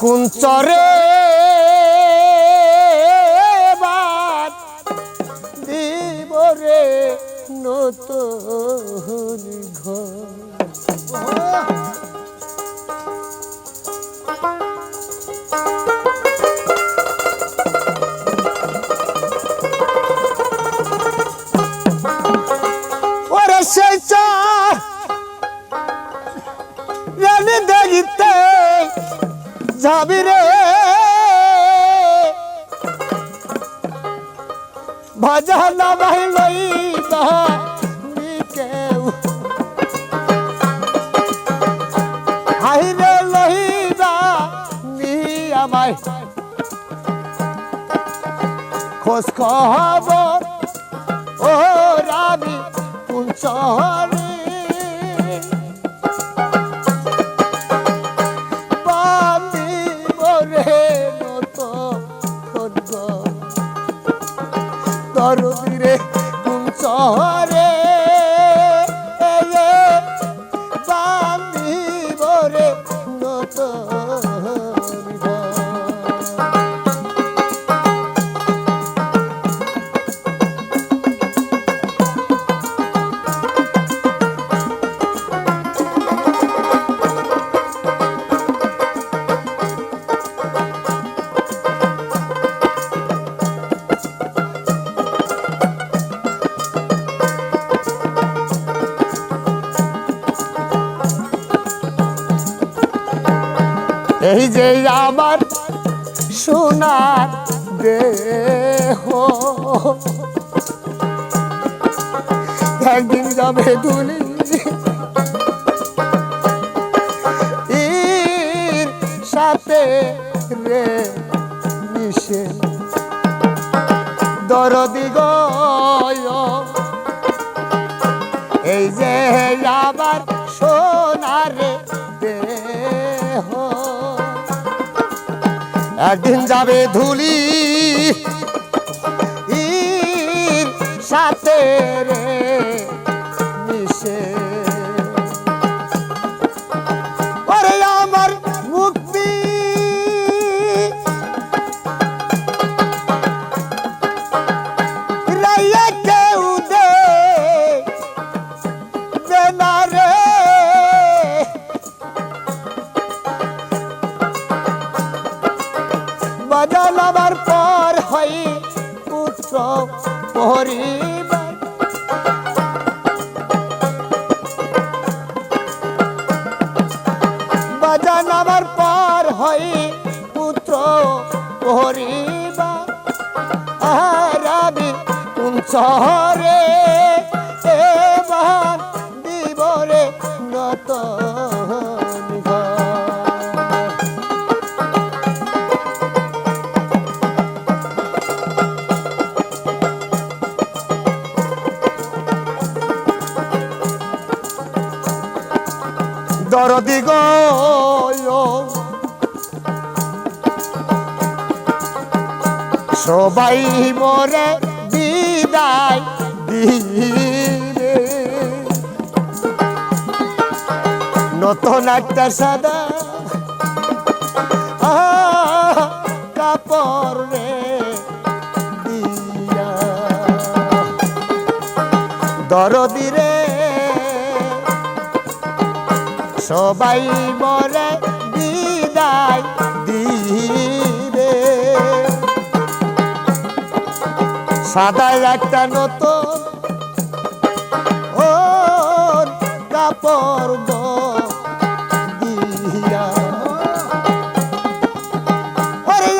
কুঞ্চরে বাদ দিব যাবি রে। ভাজা না ভাই লই কেউ। হাই রে নি আমায়। খোঁজ খবর, ও রানী কুঞ্চরে তরুণীরে কুঞ্চরে বান্দি এই যে আমার সোনার দেহ। একদিন যাবে দুলি। এর সাথে রে মিশে। দরদি এই যে আমার সোনার দেহ। একদিন যাবে ধুলি সাথে রে মিশে। বাজাল আমার পর হই পুত্র পরিবার। বাজান আমার পর হই পুত্র পরিবার। কুঞ্চরে এবার সবাই মরে বিদায় দিবে নতুন একটা সাদা কাপড় রে সবাই মরে সাদা একটা নতুন ও কাপড় দিয়া। ওরে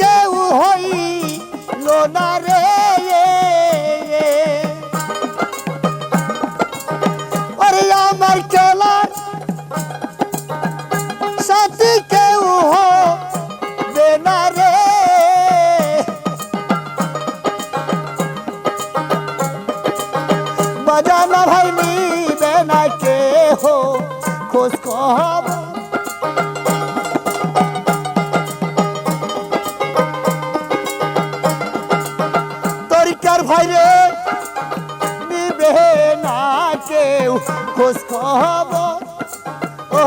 কেউ খবর তরিকার ভাইরে নিবে না কেউ খোঁজ খবর। ও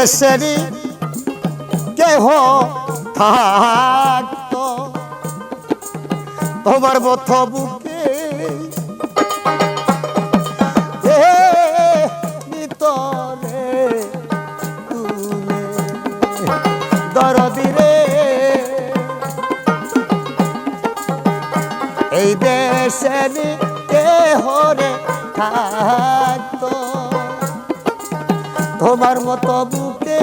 দেশেরই কেহ থাকতো? তোমার মত বুকে এই দেশেরই কেহ থাকতো? তোমার মতো বুকে।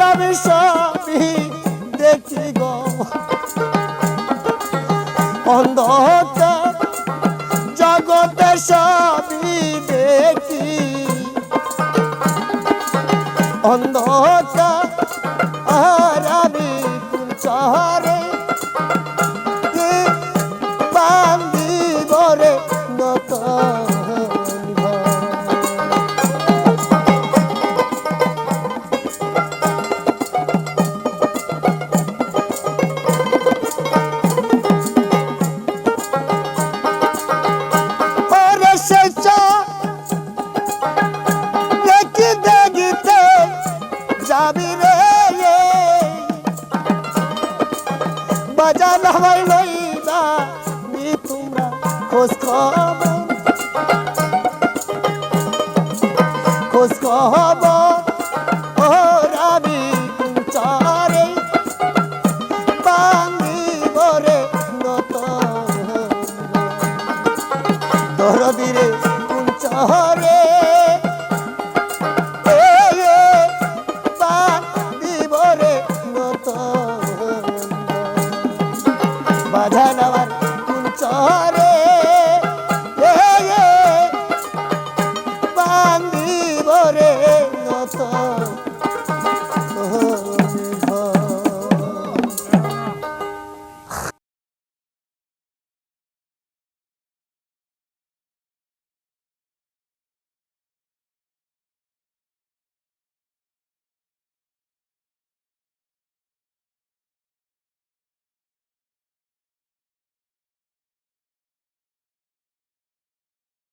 বাজালাম সবই দেখি গো। অন্ধকার জগতে সবই দেখি। বাজার আমার লইবা নি তোমরা খোঁজ খবর। খোঁজ খবর